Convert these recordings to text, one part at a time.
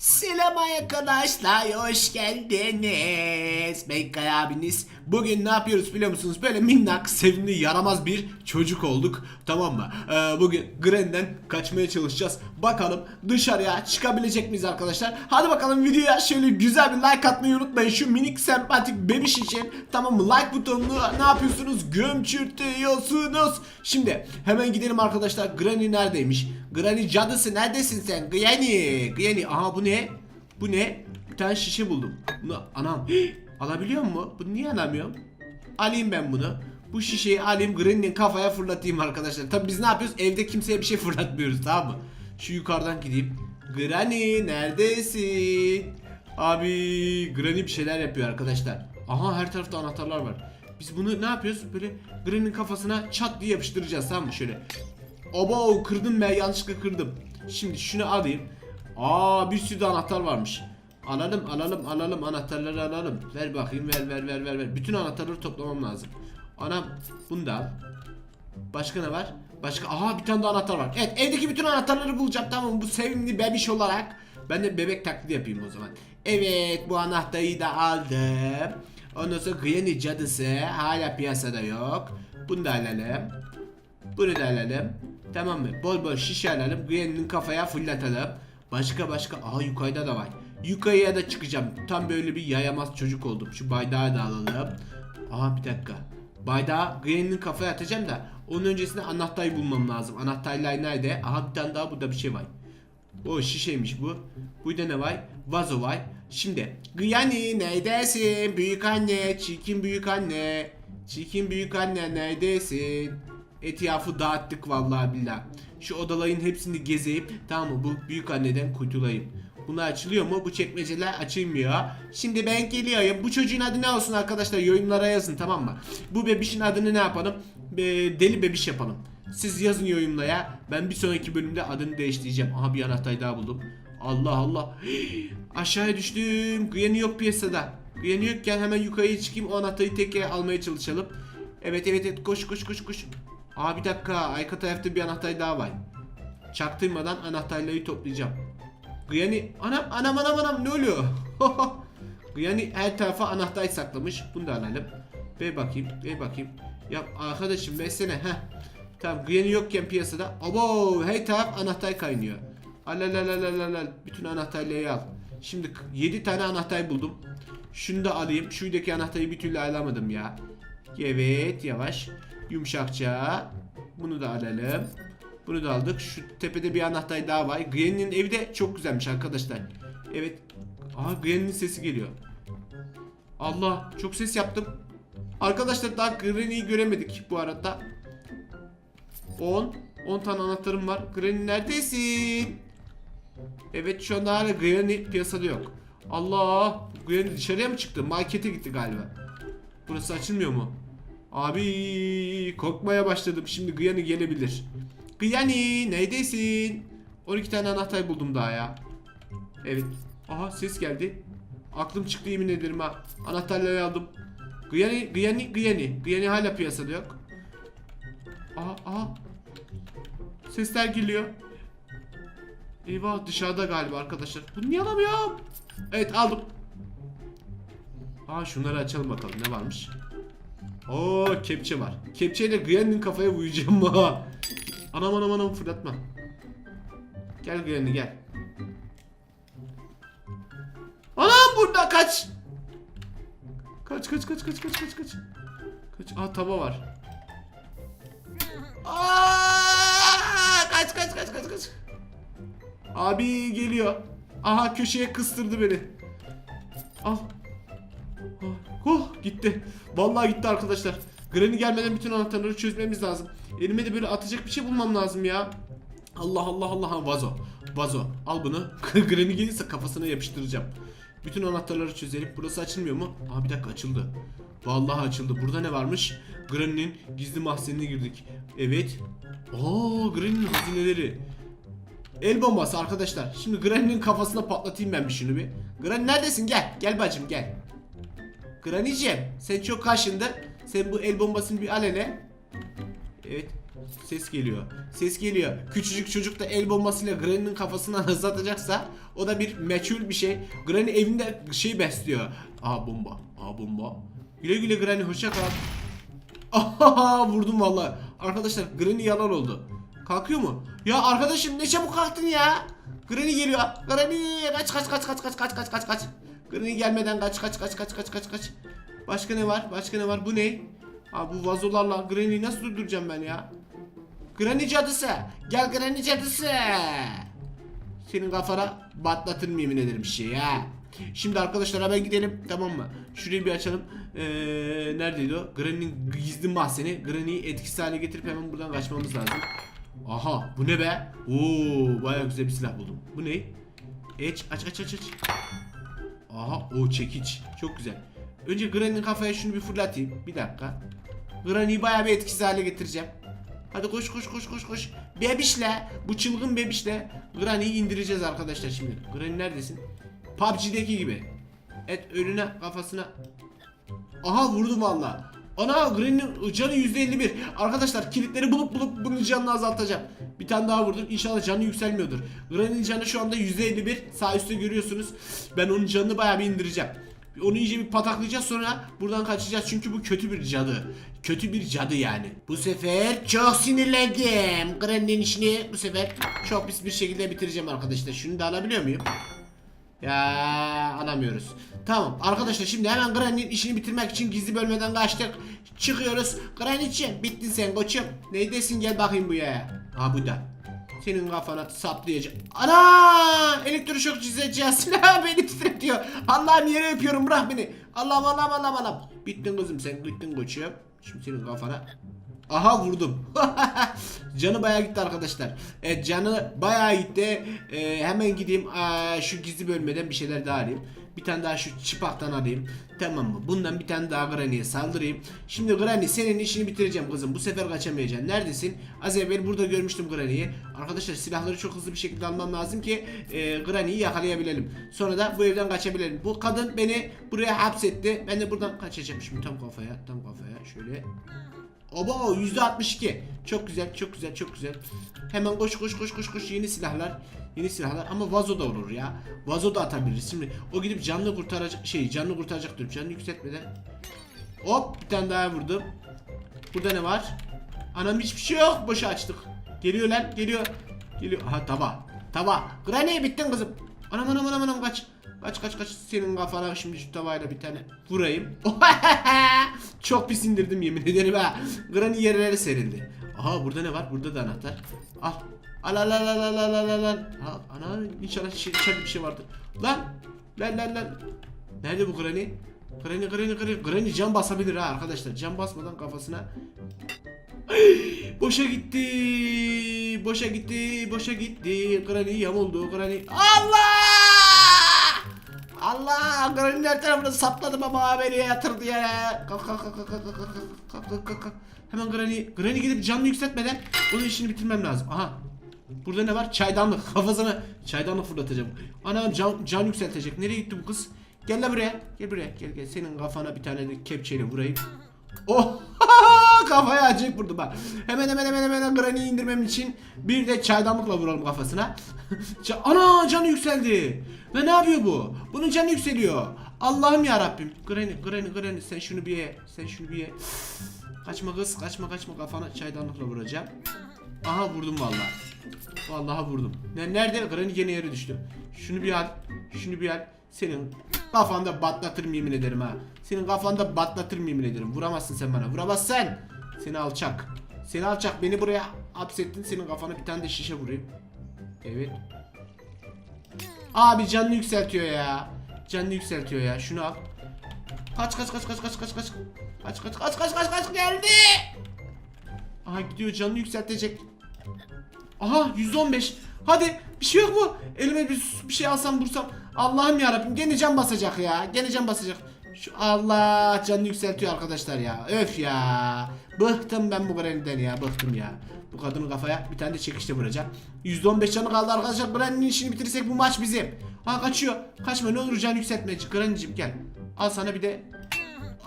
Selam arkadaşlar, hoş geldiniz. Ben Kaya abiniz. Bugün ne yapıyoruz biliyor musunuz? Böyle minnak, sevimli, yaramaz bir çocuk olduk. Tamam mı? Ee, bugün Gren'den kaçmaya çalışacağız. Bakalım dışarıya çıkabilecek miyiz arkadaşlar? Hadi bakalım videoya şöyle güzel bir like atmayı unutmayın. Şu minik sempatik bebiş için. Tamam mı? Like butonunu ne yapıyorsunuz? Gömçürtüyorsunuz. Şimdi hemen gidelim arkadaşlar. Granny neredeymiş? Granny cadısı neredesin sen? Granny. Granny. Aha bu ne? Bu ne? Bir tane şişe buldum. Bunu anam. Alabiliyor mu? Bunu niye alamıyorum? Alayım ben bunu. Bu şişeyi alayım Granny'nin kafaya fırlatayım arkadaşlar. Tabi biz ne yapıyoruz? Evde kimseye bir şey fırlatmıyoruz tamam mı? Şu yukarıdan gideyim. Granny neredesin? Abi Granny bir şeyler yapıyor arkadaşlar. Aha her tarafta anahtarlar var. Biz bunu ne yapıyoruz? Böyle Granny'nin kafasına çat diye yapıştıracağız tamam mı? Şöyle. Obo kırdım ben yanlışlıkla kırdım. Şimdi şunu alayım. Aa bir sürü de anahtar varmış. Alalım alalım alalım anahtarları alalım. Ver bakayım ver ver ver ver ver. Bütün anahtarları toplamam lazım. Anam bunu al. Başka ne var? Başka aha bir tane de anahtar var. Evet evdeki bütün anahtarları bulacağım tamam? Bu sevimli bebiş olarak. Ben de bebek taklidi yapayım o zaman. Evet bu anahtarı da aldım. Ondan sonra Granny cadısı hala piyasada yok. Bunu da alalım. Bunu da alalım. Tamam mı? Bol bol şişe alalım. Gwen'in kafaya fırlatalım. Başka başka. Aa yukarıda da var. Yukarıya da çıkacağım. Tam böyle bir yayamaz çocuk oldum. Şu baydağı da alalım. Aa bir dakika. Baydağı Gwen'in kafaya atacağım da onun öncesinde anahtarı bulmam lazım. Anahtarlar nerede? Aha bir tane daha burada bir şey var. O şişeymiş bu. Burada ne var? Vazo var. Şimdi Granny neredesin? Büyük anne, çirkin büyük anne. Çirkin büyük anne neredesin? Etrafı dağıttık vallahi billah. Şu odaların hepsini gezeyip tamam mı bu büyük anneden kurtulayım. Bunu açılıyor mu? Bu çekmeceler açılmıyor. Şimdi ben geliyorum. Bu çocuğun adı ne olsun arkadaşlar? Yorumlara yazın tamam mı? Bu bebişin adını ne yapalım? Be- deli bebiş yapalım. Siz yazın yorumlara. Ben bir sonraki bölümde adını değiştireceğim. Aha bir anahtar daha buldum. Allah Allah. Aşağıya düştüm. Granny yok piyasada. Granny yokken hemen yukarıya çıkayım. O anahtarı tekrar almaya çalışalım. Evet evet evet koş koş koş koş. Aa bir dakika arka tarafta bir anahtar daha var. Çaktırmadan anahtarları toplayacağım. Granny anam anam anam anam ne oluyor? Granny her tarafa anahtar saklamış. Bunu da alalım. Ver bakayım ver bakayım. Ya arkadaşım versene heh. Tamam Granny yokken piyasada. Abo her taraf anahtar kaynıyor. Alalalalalalalal. Bütün anahtarları al. Şimdi 7 tane anahtar buldum. Şunu da alayım. Şuradaki anahtarı bir türlü alamadım ya. Evet yavaş. Yumuşakça. Bunu da alalım. Bunu da aldık. Şu tepede bir anahtar daha var. Granny'nin evi de çok güzelmiş arkadaşlar. Evet. Aha Granny'nin sesi geliyor. Allah çok ses yaptım. Arkadaşlar daha Granny'yi göremedik bu arada. 10 10 tane anahtarım var. Granny neredesin? Evet şu anda hala Granny piyasada yok. Allah! Granny dışarıya mı çıktı? Markete gitti galiba. Burası açılmıyor mu? Abi korkmaya başladım. Şimdi Granny gelebilir. Granny neredesin? 12 tane anahtar buldum daha ya. Evet. Aha ses geldi. Aklım çıktı yemin ederim ha. Anahtarları aldım. Granny, Granny, Granny. Granny hala piyasada yok. Aha, aha. Sesler geliyor. Eyvah dışarıda galiba arkadaşlar. Bunu niye alamıyorum? Evet aldım. Aa şunları açalım bakalım ne varmış. Oo kepçe var. Kepçeyle Granny'nin kafaya vuracağım. Anam anam anam fırlatma. Gel Granny gel. Anam burada kaç. Kaç kaç kaç kaç kaç kaç kaç. Kaç. Aa tava var. Aa, kaç kaç kaç kaç kaç. Abi geliyor. Aha köşeye kıstırdı beni. Al. Ah, Oh gitti. Vallahi gitti arkadaşlar. Granny gelmeden bütün anahtarları çözmemiz lazım. Elime de böyle atacak bir şey bulmam lazım ya. Allah Allah Allah vazo. Vazo. Al bunu. Granny gelirse kafasına yapıştıracağım. Bütün anahtarları çözelim. Burası açılmıyor mu? Aa bir dakika açıldı. Vallahi açıldı. Burada ne varmış? Granny'nin gizli mahzenine girdik. Evet. Oo Granny'nin hazineleri. El bombası arkadaşlar. Şimdi Granny'nin kafasına patlatayım ben bir şunu bir. Granny neredesin? Gel. Gel bacım gel. Granny'ciğim sen çok kaşındın. Sen bu el bombasını bir al hele. Evet. Ses geliyor. Ses geliyor. Küçücük çocuk da el bombasıyla Granny'nin kafasına hız atacaksa o da bir meçhul bir şey. Granny evinde şey besliyor. Aa bomba. Aa bomba. Güle güle Granny hoşça kal. Aha vurdum vallahi. Arkadaşlar Granny yalan oldu. Kalkıyor mu? Ya arkadaşım ne çabuk kalktın ya. Granny geliyor. Granny kaç kaç kaç kaç kaç kaç kaç kaç kaç. Granny gelmeden kaç kaç kaç kaç kaç kaç kaç. Başka ne var? Başka ne var? Bu ne? Aa bu vazolarla Granny'yi nasıl durduracağım ben ya? Granny cadısı. Gel Granny cadısı. Senin kafana batlatırım yemin ederim bir şey ya. Şimdi arkadaşlar hemen gidelim tamam mı? Şurayı bir açalım. Ee, neredeydi o? Granny'nin gizli mahzeni. Granny'yi etkisiz hale getirip hemen buradan kaçmamız lazım. Aha bu ne be? Oo bayağı güzel bir silah buldum. Bu ne? Aç aç aç aç aç. Aha o çekiç. Çok güzel. Önce Granny'nin kafaya şunu bir fırlatayım. Bir dakika. Granny'yi bayağı bir etkisiz hale getireceğim. Hadi koş koş koş koş koş. Bebişle bu çılgın bebişle Granny'yi indireceğiz arkadaşlar şimdi. Granny neredesin? PUBG'deki gibi. Et önüne kafasına. Aha vurdum valla. Ana Granny'nin canı %51. Arkadaşlar kilitleri bulup bulup bunun canını azaltacağım. Bir tane daha vurdum. İnşallah canı yükselmiyordur. Granny'nin canı şu anda %51. Sağ üstte görüyorsunuz. Ben onun canını bayağı bir indireceğim. Onu iyice bir pataklayacağız sonra buradan kaçacağız çünkü bu kötü bir cadı. Kötü bir cadı yani. Bu sefer çok sinirlendim. Granny'nin işini bu sefer çok pis bir şekilde bitireceğim arkadaşlar. Şunu da alabiliyor muyum? Ya alamıyoruz. Tamam arkadaşlar şimdi hemen Granny'nin işini bitirmek için gizli bölmeden kaçtık. Çıkıyoruz. Granny'ciğim bittin sen koçum. Neydesin gel bakayım buraya. Ha bu da. Senin kafana saplayacağım. Ana! Elektroşok çizeceğiz. beni titretiyor. Allah'ım yere öpüyorum bırak beni. Allah'ım Allah'ım Allah'ım Allah'ım. Bittin kızım sen bittin koçum. Şimdi senin kafana. Aha vurdum. canı bayağı gitti arkadaşlar. Evet canı bayağı gitti. Ee, hemen gideyim aa, şu gizli bölmeden bir şeyler daha alayım. Bir tane daha şu çıpaktan alayım. Tamam mı? Bundan bir tane daha Granny'e saldırayım. Şimdi Granny senin işini bitireceğim kızım. Bu sefer kaçamayacaksın. Neredesin? Az evvel burada görmüştüm Granny'yi. Arkadaşlar silahları çok hızlı bir şekilde almam lazım ki e, Granny'yi yakalayabilelim. Sonra da bu evden kaçabilelim. Bu kadın beni buraya hapsetti. Ben de buradan kaçacağım. Şimdi tam kafaya, tam kafaya. Şöyle Oba yüzde 62. Çok güzel, çok güzel, çok güzel. Hemen koş koş koş koş koş yeni silahlar. Yeni silahlar ama vazo da olur ya. Vazo da atabiliriz. Şimdi o gidip canlı kurtaracak şey canlı kurtaracak diyorum. Canını yükseltmeden. Hop bir tane daha vurdum. Burada ne var? Anam hiçbir şey yok. Boşa açtık. Geliyor lan geliyor. Geliyor. Aha tava. Tava. Granny bittin kızım. Anam anam anam anam kaç. Kaç kaç kaç senin kafana şimdi şu tavayla bir tane vurayım. Çok pis indirdim yemin ederim ha. Granny yerlere serildi. Aha burada ne var? Burada da anahtar. Al. Al al al al al al al al. Ana inşallah şey, içeride bir şey vardır. Lan. Lan lan lan. Nerede bu Granny? Granny Granny Granny. Granny cam basabilir ha arkadaşlar. Cam basmadan kafasına Boşa gitti. Boşa gitti. Boşa gitti. Granny yamuldu. Granny. Allah! Allah! Granny'nin her tarafını sapladım ama beni yatırdı ya. Kalk kalk kalk kalk kalk kalk kalk kalk kalk kalk. Hemen Granny, Granny gidip canını yükseltmeden onun işini bitirmem lazım. Aha. Burada ne var? Çaydanlık. Kafasına çaydanlık fırlatacağım. Ana can, can yükseltecek. Nereye gitti bu kız? Gel la buraya. Gel buraya. Gel gel. Senin kafana bir tane kepçeyle vurayım. Oh! Kafaya acayip vurdum bak. Hemen hemen hemen hemen Granny'yi indirmem için bir de çaydanlıkla vuralım kafasına. Ana canı yükseldi. Ve ne yapıyor bu? Bunun canı yükseliyor. Allah'ım ya Rabbim. Granny, Granny, Granny sen şunu bir ye. Sen şunu bir ye. Kaçma kız, kaçma kaçma kafana çaydanlıkla vuracağım. Aha vurdum vallahi. Vallahi vurdum. Ne nerede? Granny gene yere düştü. Şunu bir al. Şunu bir al. Senin kafanda batlatırım yemin ederim ha. Senin kafanda batlatırım yemin ederim. Vuramazsın sen bana. Vuramazsın. Seni alçak. Seni alçak. Beni buraya hapsettin. Senin kafana bir tane de şişe vurayım. Evet. Abi canını yükseltiyor ya. Canını yükseltiyor ya. Şunu al. Kaç kaç kaç kaç kaç kaç kaç. Kaç kaç kaç kaç kaç kaç geldi. Aha gidiyor canını yükseltecek. Aha 115. Hadi bir şey yok mu? Elime bir, bir şey alsam vursam. Allah'ım ya Rabbim gene can basacak ya. Gene can basacak. Şu Allah canını yükseltiyor arkadaşlar ya. Öf ya. Bıktım ben bu Granny'den ya. Bıktım ya. Bu kadının kafaya bir tane de çekişte vuracağım. %15 canı kaldı arkadaşlar. Granny'nin işini bitirirsek bu maç bizim. Ha kaçıyor. Kaçma ne olur can yükseltme. Granny'cim gel. Al sana bir de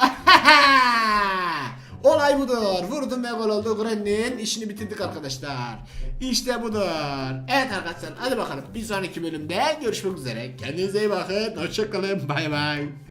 Olay budur. Vurdum ve gol oldu. Granny'nin işini bitirdik arkadaşlar. İşte budur. Evet arkadaşlar hadi bakalım. Bir sonraki bölümde görüşmek üzere. Kendinize iyi bakın. Hoşçakalın. Bay bay.